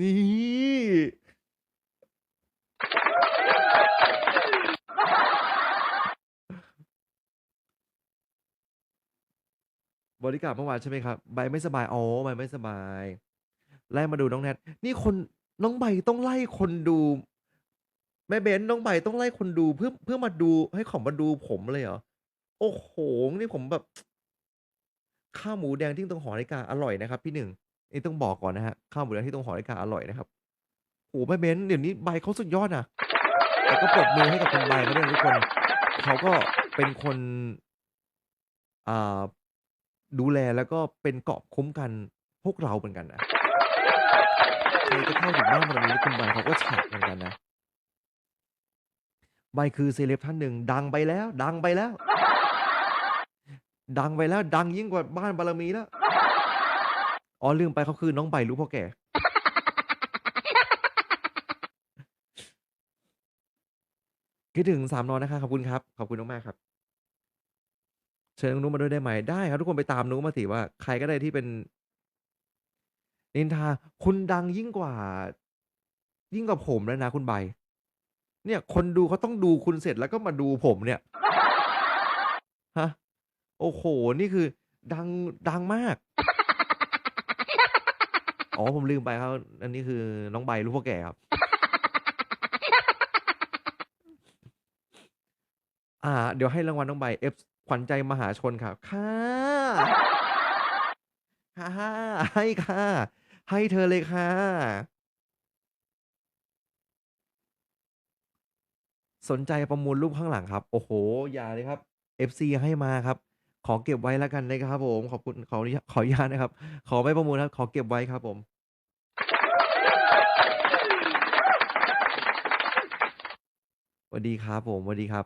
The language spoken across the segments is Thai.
นี่ บริการดเมื่อวานใช่ไหมครับ ใบไม่สบาย อ๋อ ใบไม่สบาย ไล่มาดูน้องแนท นี่คนน้องใบต้องไล่คนดู แม่เบ้นน้องใบต้องไล่คนดูเพื่อเพื่อมาดูให้เขามาดูผมเลยเหรอ?โอ้โฮนี่ผมแบบ ข้าวหมูแดงที่ตรงหอนาฬิกาอร่อยนะครับ พี่หนึ่ง นี่ต้องบอกก่อนนะครับข้าวหมูแดงที่ตรงหอนาฬิกาอร่อยนะครับโอ้โฮแม่เบ้นเดี๋ยวนี้ใบเขาสุดยอดนะแต่ก็ปรบมือให้กับคุณใบเขาด้วยนะทุกคน เขาก็เป็นคนอ่าดูแลแล้วก็เป็นเกาะคุ้มกันพวกเราเหมือนกันนะใครจะเข้าถึงบ้านบารมีนี่คุณใบเขาก็ฉะเหมือนกันนะ ใบคือเซเลบท่านหนึ่งดังไปแล้ว ดังไปแล้ว ดังไปแล้ว ดังยิ่งกว่าบ้านบารมีแล้ว อ๋อลืมไปเขาคือน้องใบลูกพ่อแก่ คิดถึงสามนอนนะคะขอบคุณครับ ขอบคุณมากๆครับ เชิญน้องนุ๊กมาด้วยได้ไหม?ได้ครับ ทุกคนไปตามนุ๊กมาสิว่าใครก็ได้ที่เป็น นินทา คุณดังยิ่งกว่า ยิ่งกว่าผมแล้วนะคุณใบ เนี่ย คนดูเขาต้องดูคุณเสร็จแล้วก็มาดูผมเนี่ยฮะโอ้โฮนี่คือ ดังดังมาก อ๋อผมลืมไปครับ อันนี้คือน้องใบลูกพ่อแก่ครับ อ่า เดี๋ยวให้รางวัลน้องใบ F ขวัญใจมหาชนครับค่ะค่ะให้ค่ะ ให้เธอเลยค่ะ สนใจประมูลรูปข้างหลังครับ โอ้โฮอย่าเลยครับ FC ให้มาครับ ขอเก็บไว้แล้วกันนะครับผม ขอบคุณขออนุญาตขออนุญาตนะครับ ขอไม่ประมูลครับ ขอเก็บไว้ครับผม สวัสดีครับผมสวัสดีครับ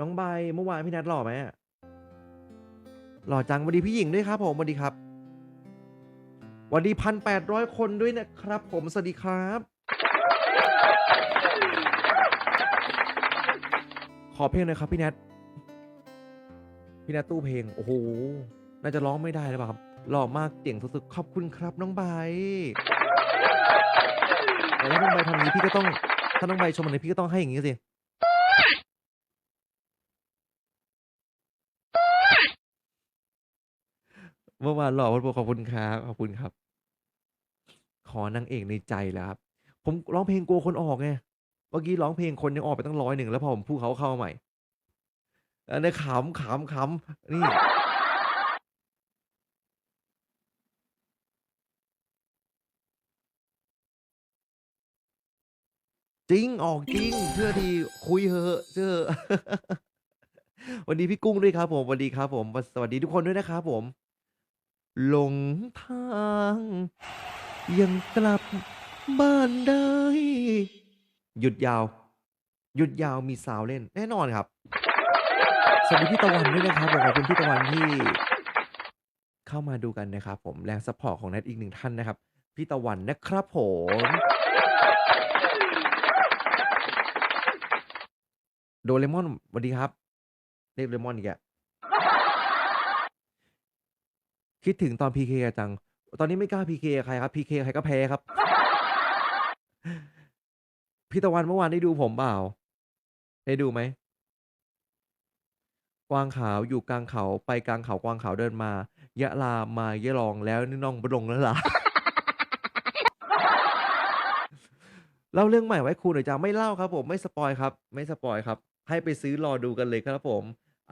น้องใบเมื่อวานพี่นัทหล่อไหม?หล่อจังสวัสดีพี่หญิงด้วยครับผมสวัสดีครับ วัสดี1,800คนด้วยนะครับ ผมสวัสดีครับ ขอเพลงหน่อยครับพี่แนทพี่แนทตู้เพลง โอ้โฮน่าจะร้องไม่ได้หรือเปล่าครับหล่อมากเจ๋งสุดๆขอบคุณครับน้องใบแต่ถ้าน้องใบทำอย่างงี้พี่ก็ต้องถ้าน้องใบชมแบบนี้พี่ก็ต้องให้อย่างงี้สิ เมื่อวานหล่อขอบคุณครับขอบคุณครับ ขอนางเอกในใจแล้วครับ ผมร้องเพลงกลัวคนออกไงเมื่อกี้ร้องเพลงคนยังออกไปตั้ง100แล้วพอผมพูดเขาเข้ามาใหม่อันนี้ขำขำขำนี่จริงออกจริงเชื่อทีคุยเหอะเชื่อวัสดีพี่กุ้งด้วยครับผมสวัสดีครับผม สวัสดีทุกคนด้วยนะครับผม หลงทาง ยังกลับบ้านได้ หยุดยาว หยุดยาวมีซาวเล่นแน่นอนครับ สวัสดีพี่ตะวันด้วยนะครับขอบคุณพี่ตะวันที่ เข้ามาดูกันนะครับผมแรงซัปพอร์ตของแนทอีก1ท่านนะครับ พี่ตะวันนะครับผมโดเรมอนสวัสดีครับ เรียกเรมอนอีกแล้ว คิดถึงตอน PK อะจัง ตอนนี้ไม่กล้า PK กับใครครับ PK กับใครก็แพ้ครับ พี่ตะวันเมื่อวานได้ดูผมเปล่า?ได้ดูไหม?กวางขาวอยู่กลางเขาไปกลางเขากวางขาวเดินมา ยะลามายะลองแล้วนี่น้องบ่ดงแล้วล่ะ เล่าเรื่องใหม่ไว้ครูหน่อยจ้ะไม่เล่าครับ ผมไม่สปอยครับ ไม่สปอยครับ ให้ไปซื้อรอดูกันเลยครับผม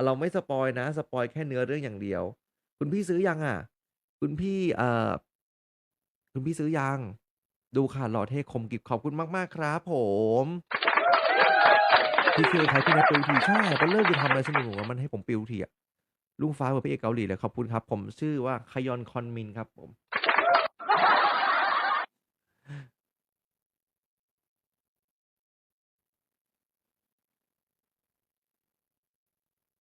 เราไม่สปอยนะ สปอยแค่เนื้อเรื่องอย่างเดียว คุณพี่ซื้อยังอะ?คุณพี่เอ่อคุณพี่ซื้อยัง?ดูค่ะหล่อเท่คมกิบขอบคุณมาก ๆ ครับผม PK ใครพี่แนทปิวทีใช่มันเลิกจะทำอะไรสนุกหนูมันให้ผมปิวทีอะลุงฟ้ากับพี่เอกเกาหลีเลยขอบคุณครับ ผมชื่อว่าคยอนคอนมินครับผม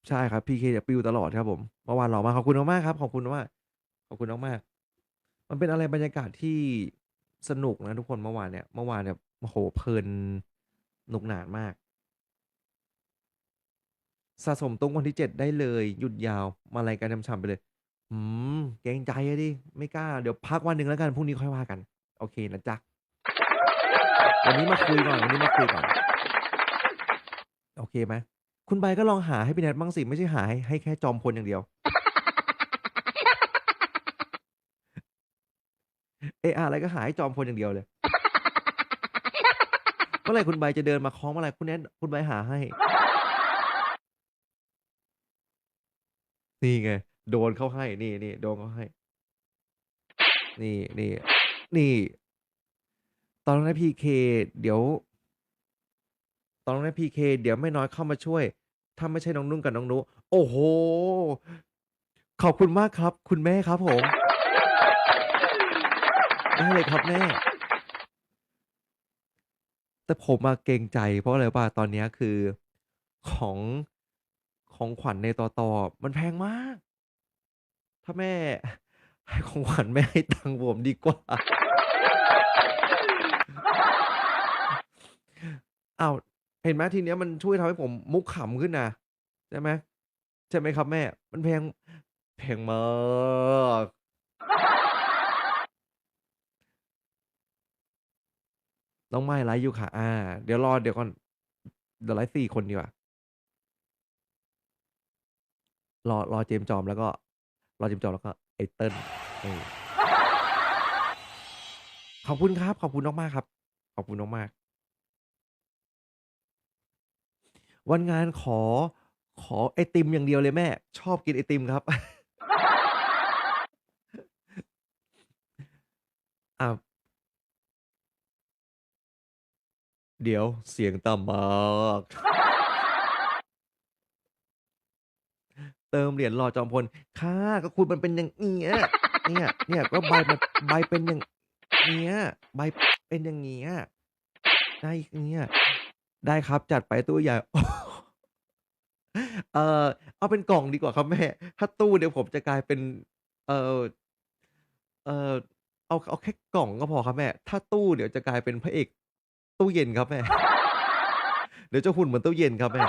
ใช่ครับ PK จะปิวตลอดครับผมเมื่อวานหล่อมากขอบคุณมากๆครับ ขอบคุณมากขอบคุณมากๆมันเป็นอะไรบรรยากาศที่สนุกนะทุกคนเมื่อวานเนี่ยเมื่อวานเนี่ยโอ้โฮเพลินสนุกหนานมาก สะสมตุ้งวันที่7ได้เลย หยุดยาวมารายการช่ำๆไปเลย อืมเกรงใจอะดิไม่กล้าเดี๋ยวพักวันหนึ่งแล้วกันพรุ่งนี้ค่อยว่ากัน โอเคนะจ๊ะวันนี้มาคุยก่อนวันนี้มาคุยก่อน โอเคไหม? คุณใบก็ลองหาให้พี่แนทบ้างสิ ไม่ใช่หาให้ให้แค่จอมพลอย่างเดียว เอะอะอะไรก็หาให้จอมพลอย่างเดียวเลย เมื่อไหร่คุณใบจะเดินมาคาะเมื่อไหร่คุณแนทคุณใบหาให้ นี่ไง โดนเขาให้ นี่ๆโดนเขาให้ นี่ๆนี่ ตอนน้องแนท PK เดี๋ยว ตอนน้องแนท PK เดี๋ยวแม่น้อยเข้ามาช่วย ถ้าไม่ใช่น้องนุ่นกับน้องนุ โอ้โฮขอบคุณมากครับ คุณแม่ครับผม ได้เลยครับแม่ แต่ผมอะเกรงใจ เพราะอะไรรู้เปล่าตอนเนี้ยคือของของขวัญในต่อต.มันแพงมาก ถ้าแม่ ให้ของขวัญแม่ให้ตังค์ผมดีกว่า อ้าว เห็นไหมทีเนี้ยมันช่วยทำให้ผมมุกขำขึ้นนะใช่ไหมใช่ไหมครับแม่?มันแพงแพงมากน้องไมค์ไลฟ์อยู่ค่ะ อ่า เดี๋ยวรอเดี๋ยวก่อน เดี๋ยวไลฟ์4คนดีกว่า รอรอเจมจอมแล้วก็ รอเจมจอมแล้วก็ไอเติ้ลขอบคุณครับ ขอบคุณมากๆครับ ขอบคุณมาก วันงานขอ ขอไอติมอย่างเดียวเลยแม่ ชอบกินไอติมครับอ้าเดี๋ยวเสียงต่ำมาก เติมเหรียญรอจอมพล ค่ะ ก็คุณมันเป็นอย่างเงี้ย เนี่ย เนี่ย ก็ใบมันใบเป็นอย่างเงี้ย ใบเป็นอย่างเงี้ยได้เงี้ย ได้ครับ จัดไปตู้ใหญ่ เออ เอาเป็นกล่องดีกว่าครับแม่ ถ้าตู้เดี๋ยวผมจะกลายเป็น เออเออเอาเอาแค่กล่องก็พอครับแม่ ถ้าตู้เดี๋ยวจะกลายเป็นพระเอก ตู้เย็นครับแม่ เดี๋ยวจะหุ่นเหมือนตู้เย็นครับแม่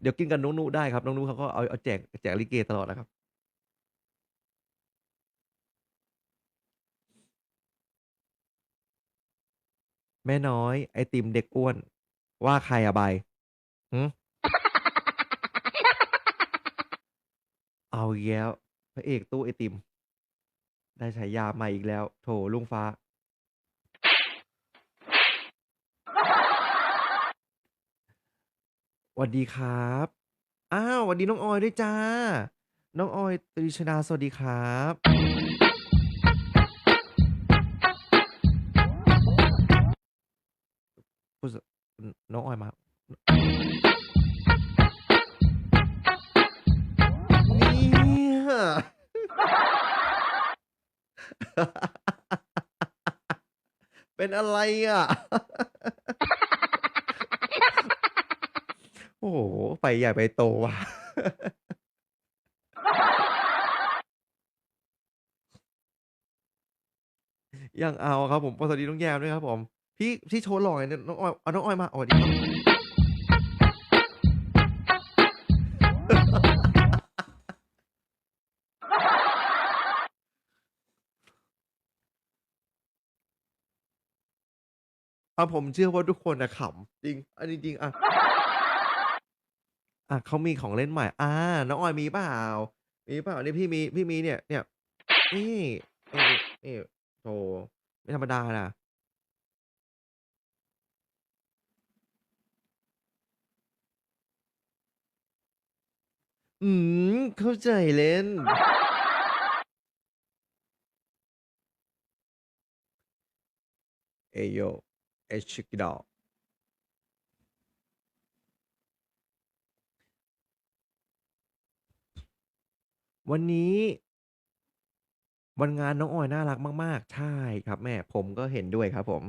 เดี๋ยวกินกับน้องนุได้ครับ น้องนุเขาก็เอาเอาแจกแจกลิเกตลอดอะครับ แม่น้อย ไอติมเด็กอ้วน ว่าใครอะใบหือเอาอีกแล้วพระเอกตู้ไอติม ได้ฉายาใหม่อีกแล้ว โถลุงฟ้าหวัดดีครับ อ้าวหวัดดีน้องออยด้วยจ้ะน้องออยตรีชดาสวัสดีครับ คุณสน้องออยมา เนี่ย เป็นอะไรอะ?โอ้โฮไปใหญ่ไปโตว่ะ ยังเอาครับผมสวัสดีน้องแยมด้วยครับผม พี่พี่โชว์หล่อหน่ยน้องออยเอาน้องออยมาสวัสดีครับอาผมเชื่อว่าทุกคนนะขำจริงเอาจริงๆอะอะเขามีของเล่นใหม่อาน้องออยมีเปล่า มีเปล่า?เนี่ยพี่มีพี่มีเนี่ย เนี่ยนี่นี่นี่โอ้โฮไม่ธรรมดานะ อืม เข้าใจเล่น Hey yo, hey check it out วันนี้ วันงานน้องออยน่ารักมาก ๆ ใช่ครับแม่ ผมก็เห็นด้วยครับผม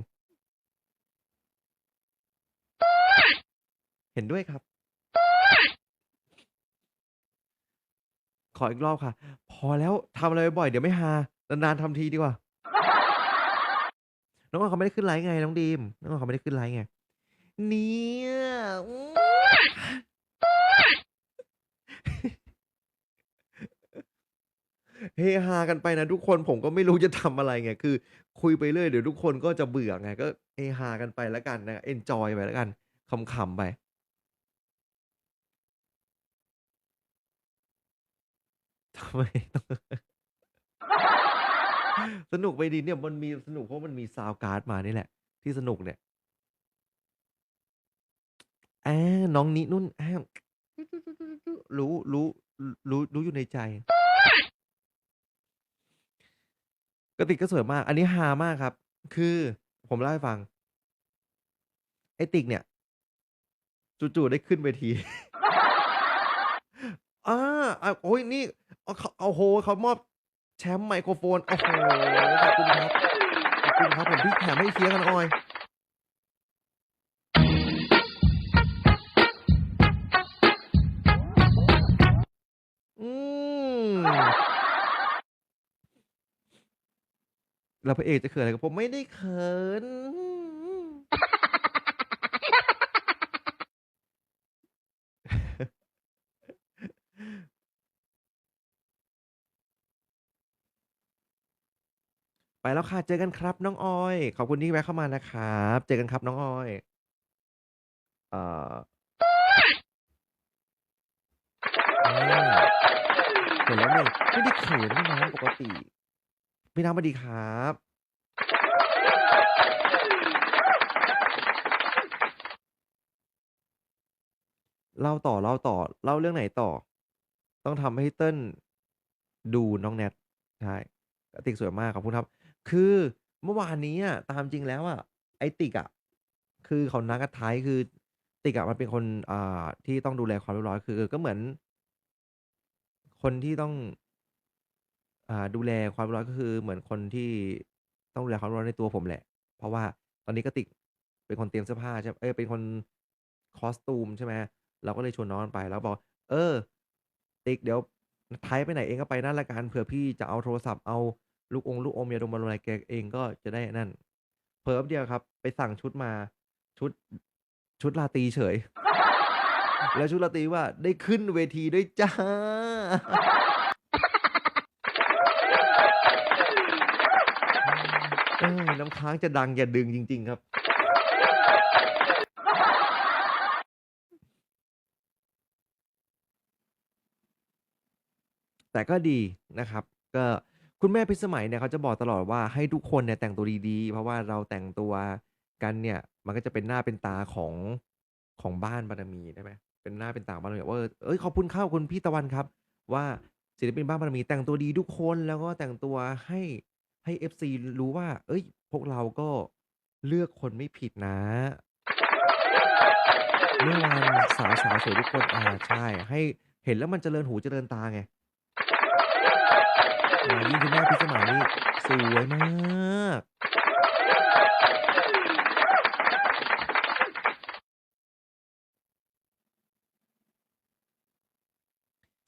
เห็นด้วยครับ ขออีกรอบค่ะ พอแล้วทำอะไรบ่อยๆเดี๋ยวไม่ฮานานๆทำทีดีกว่า น้องออยเขาไม่ได้ขึ้นไลฟ์ไงน้องดีม น้องออยเขาไม่ได้ขึ้นไลฟ์ไง เนี่ยอือเฮฮากันไปนะทุกคนผมก็ไม่รู้จะทำอะไรไง คือ คุยไปเรื่อยเดี๋ยวทุกคนก็จะเบื่อไง ก็เฮฮากันไปแล้วกันนะเอนจอยไปแล้วกันขำๆไป ทำไมต้อง สนุกไปดิเนี่ยมันมีสนุกเพราะมันมีซาวนด์การ์ดมานี่แหละ ที่สนุกเนี่ย อา น้องนินุ่นอารู้รู้รู้รู้อยู่ในใจ กระติกก็สวยมาก อันนี้ฮามากครับ คือผมเล่าให้ฟัง ไอ้ติกเนี่ย จู่ๆได้ขึ้นเวทีอา อาโอ๊ยนี่อขโอ้โฮเขามอบแชมป์ไมโครโฟนโอ้โฮขอบคุณครับขอบคุณครับผมที่แถมให้เชียร์ค่ะน้องออย อืมแล้วพระเอกจะเขินอะไรกับผมไม่ได้เขิน ไปแล้วค่ะ เจอกันครับน้องออย ขอบคุณที่แวะเข้ามานะครับ เจอกันครับน้องออย เอ่ออาเขินแล้วหนึ่งไม่ได้เขินพี่น้องปกติ พี่น้ำสวัสดีครับ เล่าต่อเล่าต่อ เล่าเรื่องไหนต่อ?ต้องทำให้เติ้ลดูน้องแนทใช่กระติกสวยมากขอบคุณครับ คือเมื่อวานนี้อะตามจริงแล้วอะไอ้ติกอะคือเขานัดกันท้ายคือ ติกอะมันเป็นคนอ่าที่ต้องดูแลความเรียบร้อยคือ ก็เหมือน คนที่ต้อง อ่า ดูแลความเรียบร้อยก็คือ เหมือนคนที่ต้องดูแลความเรียบร้อยในตัวผมแหละ เพราะว่าตอนนี้กระติกเป็นคนเตรียมเสื้อผ้าใช่เอ๊ยเป็นคนคอสตูมใช่ไหมเราก็เลยชวนน้องมันไปแล้วบอก"เออ ติกเดี๋ยวไทป์ไปไหนเองก็ไปนั่นล้วกันเผื่อพี่จะเอาโทรศัพท์เอา ลูกองลูกอมยาดมอะไรแกเองก็จะได้นั่น"เผลอแป๊บเดียวครับ ไปสั่งชุดมาชุดชุดราตรีเฉย แล้วชุดราตรีว่าได้ขึ้นเวทีด้วยจ้ะเออน้ำค้างจะดังอย่าดึงจริง ๆ ครับ แต่ก็ดีนะครับ ก็ คุณแม่พิสมัยเนี่ยเขาจะบอกตลอดว่าให้ทุกคนเนี่ยแต่งตัวดีๆ เพราะว่าเราแต่งตัวกันเนี่ยมันก็จะเป็นหน้าเป็นตาของของบ้านบารมีใช่ไหมเป็นหน้าเป็นตาบ้านบารมีว่าเฮ้ยขอบคุณครับขอบคุณพี่ตะวันครับ ว่าศิลปินบ้านบารมีแต่งตัวดีทุกคนแล้วก็แต่งตัวให้ให้ FC รู้ว่าเฮ้ย พวกเราก็เลือกคนไม่ผิดนะเมื่อวานสาวๆสวยทุกคนอ่าใช่ ให้เห็นแล้วมันเจริญหูเจริญตาไง ยิ่งคุณแม่พิสมัยนี่สวยมาก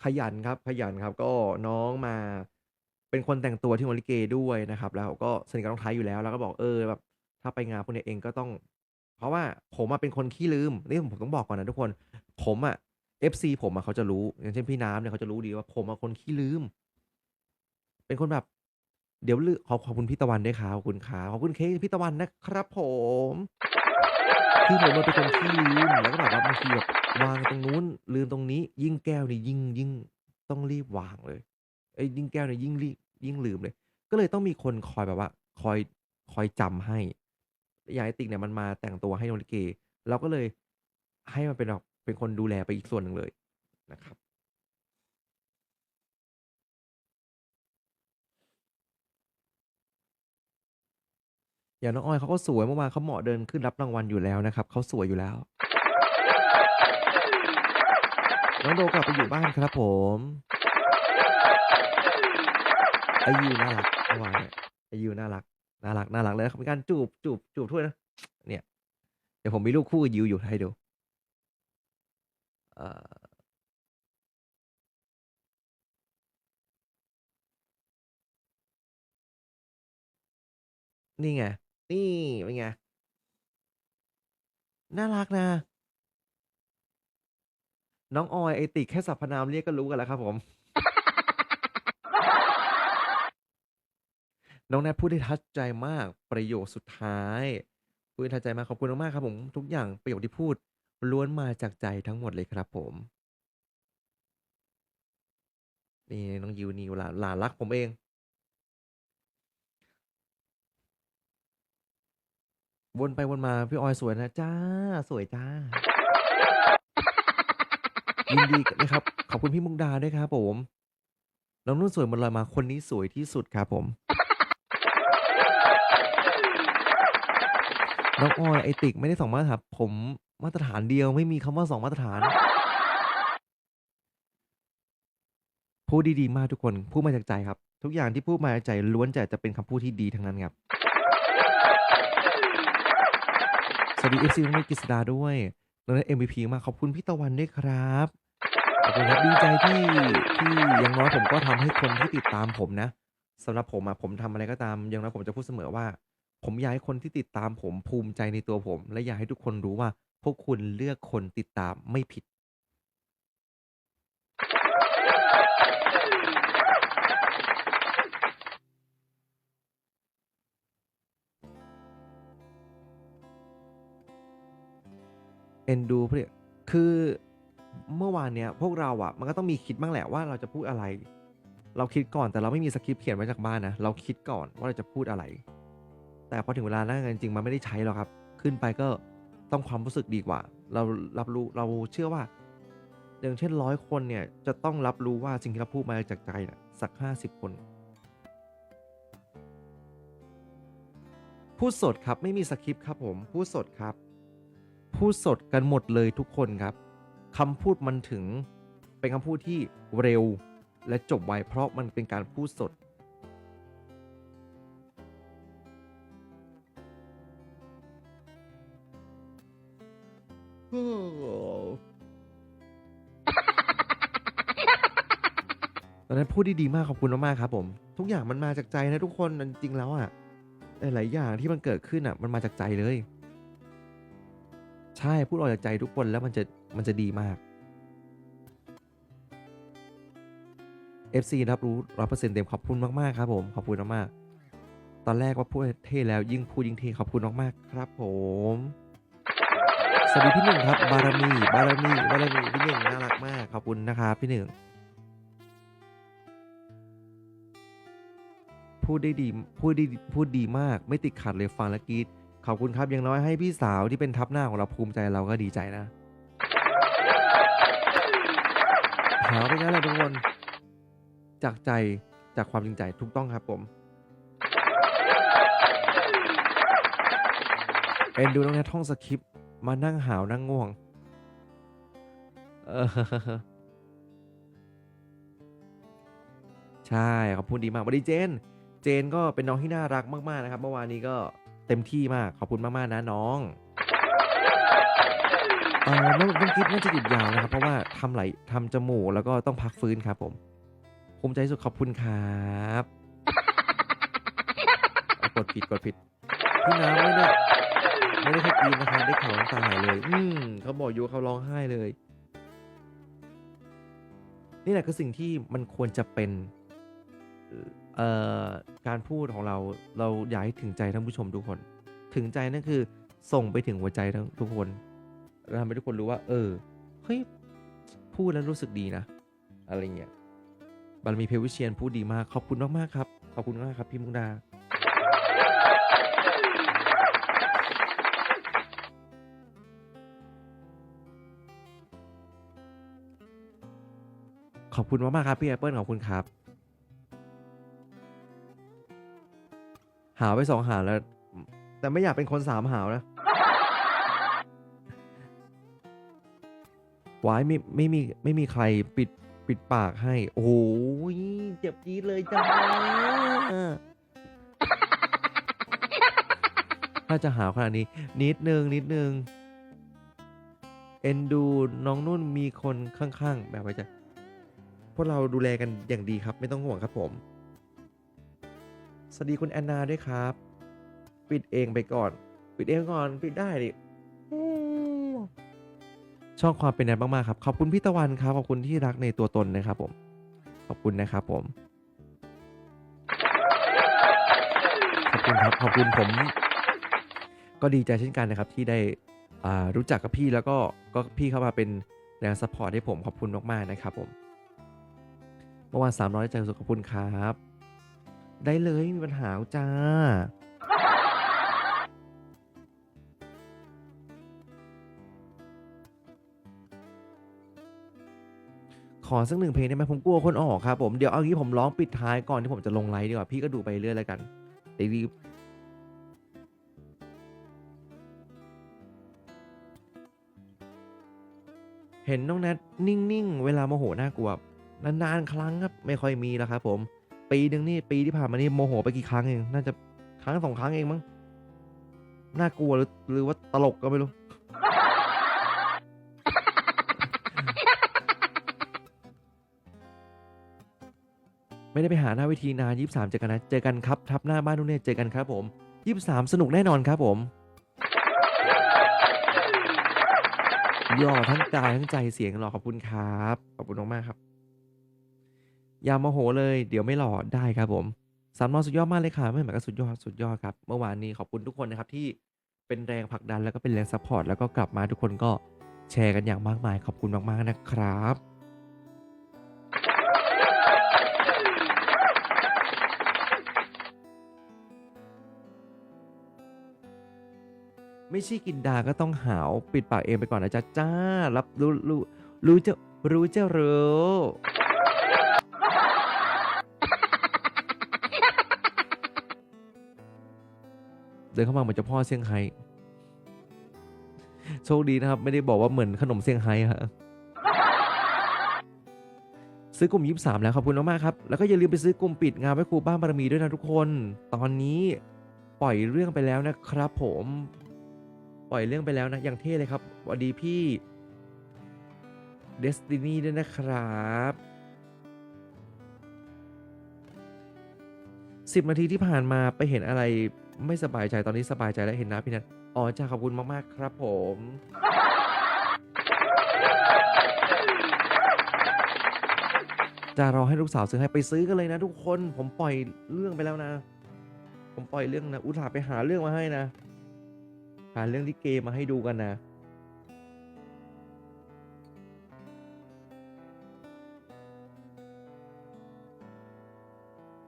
ขยันครับขยันครับก็น้องมาเป็นคนแต่งตัวที่วงลิเกด้วยนะครับ แล้วก็สนิทกับน้องไทป์อยู่แล้ว แล้วก็บอกเออแบบถ้าไปงานพวกนี้เองก็ต้อง เพราะว่าผมอะเป็นคนขี้ลืมนี่ผมต้องบอกก่อนนะทุกคน ผมอะ FC ผมอะเขาจะรู้ อย่างเช่นพี่น้ำเนี่ยเขาจะรู้ดีว่าผมอะคนขี้ลืม เป็นคนแบบ เดี๋ยวลือ ขอขอบคุณพี่ตะวันด้วยครับ ขอบคุณครับ ขอบคุณเค้กพี่ตะวันนะครับผม คือผมอะเป็นคนขี้ลืม แล้วก็แบบว่าบางทีแบบวางตรงนู้น ลืมตรงนี้ ยิ่งแก้วนี่ยิ่งยิ่งต้องรีบวางเลย เอ๊ยยิ่งแก้วเนี่ยยิ่งรีบยิ่งลืมเลย ก็เลยต้องมีคนคอยแบบว่า คอยคอยจำให้ยางไอ้ติกเนี่ยมันมาแต่งตัวให้วงลิเก เราก็เลยให้มันเป็นแบบเป็นคนดูแลไปอีกส่วนหนึ่งเลยนะครับ อย่างน้องอ้อยเขาก็สวยเมื่อวานเขาเหมาะเดินขึ้นรับรางวัลอยู่แล้วนะครับเขาสวยอยู่แล้ว น้องโดกลับไปอยู่บ้านครับผมไอยิวน่ารักเมื่อวานเนี่ยไอยิวน่ารักน่ารักน่ารักเลยเขามีการจูบจูบจูบถ้วยนะเนี่ย เดี๋ยวผมมีรูปคู่กับยิวอยู่ให้ดูเอ่อนี่ไง นี่ เป็นไง?น่ารักนะ น้องออยไอติแค่สรรพนามเรียกก็รู้กันแล้วครับผม น้องแนทพูดได้ทัดใจมากประโยคสุดท้ายพูดได้ทัดใจมากขอบคุณมากๆครับผม ทุกอย่างประโยคที่พูดล้วนมาจากใจทั้งหมดเลยครับผมนี่น้องยิวนิวหลานหลานรักผมเอง วนไปวนมาพี่ออยสวยนะจ้า สวยจ้า ยินดีนะครับ ขอบคุณพี่มุกดาด้วยครับผมน้องนุ่นสวยเหมันลอยมาคนนี้สวยที่สุดครับผมน้องออยไอติกไม่ได้สองมาตรฐานผมมาตรฐานเดียวไม่มีคำว่าสองมาตรฐานพูดดีๆ มากทุกคนพูดมาจากใจครับ ทุกอย่างที่พูดมาจากใจล้วนแต่จะเป็นคำพูดที่ดีทั้งนั้นครับ สวัสดีเอฟซีน้องเมฆกฤษดาด้วยน้องเอ็มวีพีมาขอบคุณพี่ตะวันด้วยครับขอบคุณครับดีใจที่ที่อย่างน้อยผมก็ทำให้คนที่ติดตามผมนะสำหรับผมอะผมทำอะไรก็ตามอย่างน้อยผมจะพูดเสมอว่า ผมอยากให้คนที่ติดตามผมภูมิใจในตัวผม และอยากให้ทุกคนรู้ว่า พวกคุณเลือกคนติดตามไม่ผิด เอ็นดูเพื่อคือเมื่อวานเนี้ยพวกเราอะมันก็ต้องมีคิดบ้างแหละว่าเราจะพูดอะไร เราคิดก่อนแต่เราไม่มีสคริปต์เขียนไว้จากบ้านนะเราคิดก่อนว่าเราจะพูดอะไร แต่พอถึงเวลาหน้างานจริงๆมันไม่ได้ใช้หรอกครับ ขึ้นไปก็ต้องความรู้สึกดีกว่า เรารับรู้เราเชื่อว่า อย่างเช่นร้อยคนเนี่ยจะต้องรับรู้ว่าสิ่งที่เราพูดมาจากใจนะสักห้าสิบคน พูดสดครับไม่มีสคริปต์ครับผมพูดสดครับ พูดสดกันหมดเลยทุกคนครับคำพูดมันถึงเป็นคำพูดที่เร็วและจบไวเพราะมันเป็นการพูดสด ตอนนั้นพูดดีๆมากขอบคุณมากๆครับผม ทุกอย่างมันมาจากใจนะทุกคนจริงๆแล้วอะหลายๆอย่างที่มันเกิดขึ้นอะมันมาจากใจเลย ใช่พูดออกจากใจทุกคนแล้วมันจะมันจะดีมาก FC รับรู้ร้อยเปอร์เซ็นต์เต็มขอบคุณมากๆครับผมขอบคุณมากๆตอนแรกว่าพูดเท่แล้วยิ่งพูดยิ่งเท่ขอบคุณมากๆครับผมสวัสดีพี่หนึ่งครับบารมีบารมีบารมีพี่หนึ่งน่ารักมากขอบคุณนะครับพี่หนึ่งพูดได้ดีพูดดีพูดดีมากไม่ติดขัดเลยฟังและกีด ขอบคุณครับอย่างน้อยให้พี่สาวที่เป็นทัพหน้าของเราภูมิใจเราก็ดีใจนะหาไปงั้นแหละทุกคน จากใจจากความจริงใจถูกต้องครับผมเอ็นดูน้องแนทท่องสคริปต์มานั่งหาวนั่งง่วงเออใช่ขอบคุณดีมากสวัสดีเจน เจนก็เป็นน้องที่น่ารักมาก ๆ นะครับ เมื่อวานนี้ก็ เต็มที่มาก ขอบคุณมากๆนะน้องเออน้องน้องกิฟน่าจะหยุดยาวนะครับ เพราะว่าทำไหลทำจมูกแล้วก็ต้องพักฟื้นครับผมภูมิใจสุดขอบคุณครับกดผิดกดผิดพี่น้ำไม่ได้ไม่ได้แค่กินนะครับได้ข่าวน้ำตาไหลเลย อืมเขาบอกอยู่เขาร้องไห้เลย นี่แหละคือสิ่งที่มันควรจะเป็น การพูดของเราเราอยากให้ถึงใจท่านผู้ชมทุกคน ถึงใจนั่นคือส่งไปถึงหัวใจทั้งทุกคนแล้วทำให้ทุกคนรู้ว่า เออเฮ้ยพูดแล้วรู้สึกดีนะ อะไรเงี้ยบารมีเพวิเชียนพูดดีมาก ขอบคุณมากๆครับ ขอบคุณมากครับพี่มุกดาขอบคุณมากๆครับพี่แอปเปิลขอบคุณครับ หาวไปสองหาวแล้ว แต่ไม่อยากเป็นคนสามหาวนะวายไม่ไม่มีไม่มีใครปิดปิดปากให้ โอ้โหเจ็บจี๊ดเลยจ้าถ้าจะหาขนาดนี้ นิดนึง นิดนึง เอ็นดูน้องนุ่นมีคนข้างๆ แบบไว้ใจพวกเราดูแลกันอย่างดีครับ ไม่ต้องห่วงครับผม สวัสดีคุณแอนนาด้วยครับ ปิดเองไปก่อน ปิดเองก่อนปิดได้ดิชอบความเป็นแอนมากๆครับ ขอบคุณพี่ตะวันครับ ขอบคุณที่รักในตัวตนนะครับผม ขอบคุณนะครับผม ขอบคุณครับ ขอบคุณผม ก็ดีใจเช่นกันนะครับที่ได้รู้จักกับพี่แล้วก็ก็พี่เข้ามาเป็นแรงซัพพอร์ตให้ผมขอบคุณมากๆนะครับผม เมื่อวาน300ใจสุดขอบคุณครับ ได้เลยไม่มีปัญหาจ้า ขอสักหนึ่งเพลงได้ไหมผมกลัวคนออกครับผม เดี๋ยวเอางี้ผมร้องปิดท้ายก่อนที่ผมจะลงไลฟ์ดีกว่า พี่ก็ดูไปเรื่อยแล้วกันเดี๋ยวรีเห็นน้องแนทนิ่ง ๆ เวลาโมโหน่ากลัวนาน ๆ ครั้งครับ ไม่ค่อยมีแล้วครับผม ปีหนึ่งนี่ปีที่ผ่านมานี่โมโหไปกี่ครั้งเอง น่าจะครั้งสองครั้งเองมั้ง น่ากลัวหรือหรือว่าตลกก็ไม่รู้ ไม่ได้ไปหาหน้าเวทีนาน23เจอกันนะ เจอกันครับ ทับหน้าบ้านนุ่นเนี่ยเจอกันครับผม23สนุกแน่นอนครับผมหล่อทั้งกายทั้งใจเสียงหล่อขอบคุณครับ ขอบคุณมากๆครับ อย่าโมโหเลย เดี๋ยวไม่หล่อได้ครับผมสามนอสุดยอดมากเลยค่ะไม่เหมือนกับสุดยอดสุดยอดครับ เมื่อวานนี้ขอบคุณทุกคนนะครับที่เป็นแรงผลักดันแล้วก็เป็นแรงซัพพอร์ตแล้วก็กลับมาทุกคนก็แชร์กันอย่างมากมาย ขอบคุณมากๆนะครับ ไม่ใช่กินดาก็ต้องหาวปิดปากเองไปก่อนนะจ๊ะจ้า รับรู้รู้รู้จะรู้จะรู้ เดินเข้ามาเหมือนเจ้าพ่อเซี่ยงไฮ้โชคดีนะครับ ไม่ได้บอกว่าเหมือนขนมเซี่ยงไฮ้ฮะซื้อกลุ่มยี่สามแล้วขอบคุณมากๆครับ แล้วก็อย่าลืมไปซื้อกลุ่มปิดงานไว้ครูบ้านบารมีด้วยนะทุกคน ตอนนี้ปล่อยเรื่องไปแล้วนะครับ ผม ปล่อยเรื่องไปแล้วนะอย่างเท่เลยครับสวัสดีพี่เดสตินีด้วยนะครับสิบนาทีที่ผ่านมาไปเห็นอะไร ไม่สบายใจตอนนี้สบายใจแล้วเห็นนะพี่นัทอ๋อจ้าขอบคุณมากๆครับผม จะรอให้ลูกสาวซื้อให้ไปซื้อกันเลยนะ ทุกคนผมปล่อยเรื่องไปแล้วนะ ผมปล่อยเรื่องนะอุตส่าห์ไปหาเรื่องมาให้นะ หาเรื่องที่เกมมาให้ดูกันนะ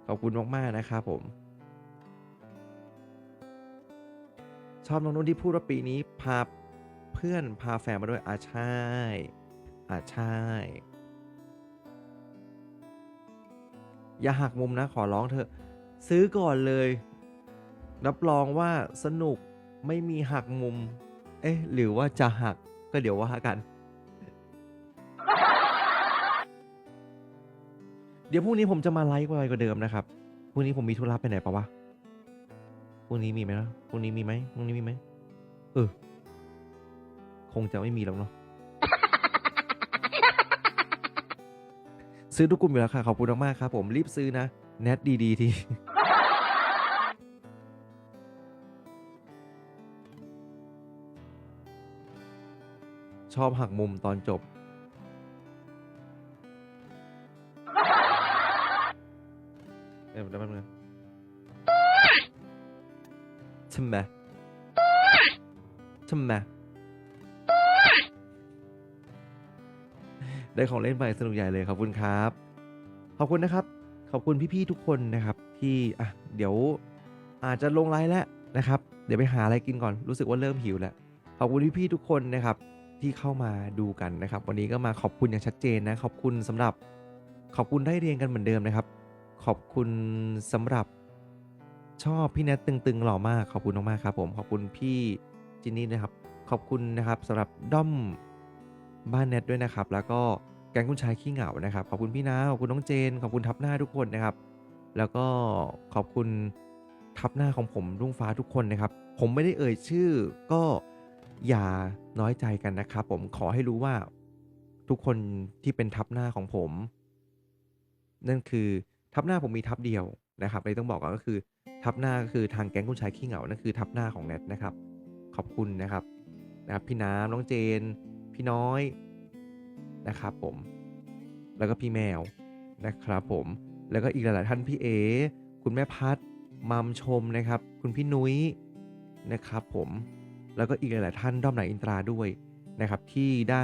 ขอบคุณมาก ๆ นะครับผม ชอบน้องนุ่นที่พูดว่าปีนี้พาเพื่อนพาแฟนมาด้วยอาใช่อาใช่ อย่าหักมุมนะขอร้องเถอะ ซื้อก่อนเลย รับรองว่าสนุกไม่มีหักมุม เอ๊ะ หรือว่าจะหักก็เดี๋ยวว่ากัน เดี๋ยวพรุ่งนี้ผมจะมาไลฟ์ไวกว่าเดิมนะครับ พรุ่งนี้ผมมีธุระไปไหนปะวะ พรุ่งนี้มีไหมนะพรุ่งนี้มีไหมพรุ่งนี้มีไหมเออ คงจะไม่มีแล้วเนาะซื้อทุกกลุ่มอยู่แล้วค่ะ ขอบคุณมากๆครับ ผมรีบซื้อนะแนทดีๆทีชอบหักมุมตอนจบ เอ้ยแป๊บนึง ช่ไหมใช่ไหมได้ของเล่นไปสนุกใหญ่เลยขอบคุณครับ ขอบคุณนะครับ ขอบคุณพี่ๆทุกคนนะครับ ที่อะเดี๋ยวอาจจะลงไลน์แล้วนะครับ เดี๋ยวไปหาอะไรกินก่อนรู้สึกว่าเริ่มหิวแล้วขอบคุณพี่ๆทุกคนนะครับ ที่เข้ามาดูกันนะครับ วันนี้ก็มาขอบคุณอย่างชัดเจนนะ ขอบคุณสำหรับ ขอบคุณได้เรียนกันเหมือนเดิมนะครับ ขอบคุณสำหรับ ชอบพี่แนทตึงๆหล่อมากขอบคุณมากๆครับผมขอบคุณพี่จินนี่นะครับ ขอบคุณนะครับสำหรับด้อมบ้านแนทด้วยนะครับ แล้วก็แก๊งคุณชายขี้เหงานะครับ ขอบคุณพี่นาขอบคุณน้องเจน ขอบคุณทับหน้าทุกคนนะครับ แล้วก็ขอบคุณทับหน้าของผมรุ่งฟ้าทุกคนนะครับ ผมไม่ได้เอ่ยชื่อ ก็อย่าน้อยใจกันนะครับ ผมขอให้รู้ว่าทุกคนที่เป็นทับหน้าของผม นั่นคือทับหน้าผมมีทับเดียว นะครับเลยต้องบอกก่อนก็คือทับหน้าก็คือทางแก๊งคุณชายขี้เหงานั่นคือทับหน้าของแนทนะครับ ขอบคุณนะครับนะครับ พี่น้ำน้องเจน พี่น้อยนะครับผม แล้วก็พี่แมวนะครับผมแล้วก็อีกหลายๆท่านพี่เอ คุณแม่พัดมัมชมนะครับ คุณพี่นุ้ยนะครับผมแล้วก็อีกหลาย ๆ ท่านด้อมไหนอินตราด้วยนะครับที่ได้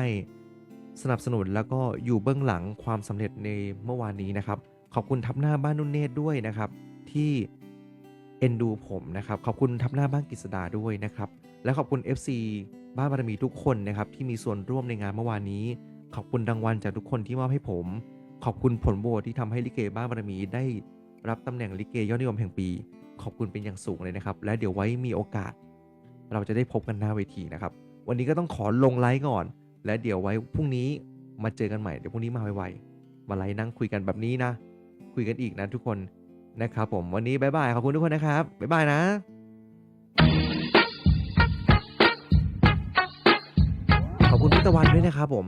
สนับสนุนแล้วก็อยู่เบื้องหลังความสำเร็จในเมื่อวานนี้นะครับ ขอบคุณทับหน้าบ้านนุ่นเนตรด้วยนะครับ ที่เอ็นดูผมนะครับ ขอบคุณทับหน้าบ้านกฤษดาด้วยนะครับ และขอบคุณ FC บ้านบารมีทุกคนนะครับ ที่มีส่วนร่วมในงานเมื่อวานนี้ ขอบคุณรางวัลจากทุกคนที่มอบให้ผม ขอบคุณผลโหวตที่ทำให้ลิเกบ้านบารมีได้รับตำแหน่งลิเกยอดนิยมแห่งปี ขอบคุณเป็นอย่างสูงเลยนะครับ และเดี๋ยวไว้มีโอกาส เราจะได้พบกันหน้าเวทีนะครับ วันนี้ก็ต้องขอลงไลฟ์ก่อน และเดี๋ยวไว้พรุ่งนี้มาเจอกันใหม่ เดี๋ยวพรุ่งนี้มาไวๆ มาไลฟ์นั่งคุยกันแบบนี้นะ คุยกันอีกนะทุกคนนะครับผมวันนี้บายบายขอบคุณทุกคนนะครับบายบายนะขอบคุณพี่ตะวันด้วยนะครับผม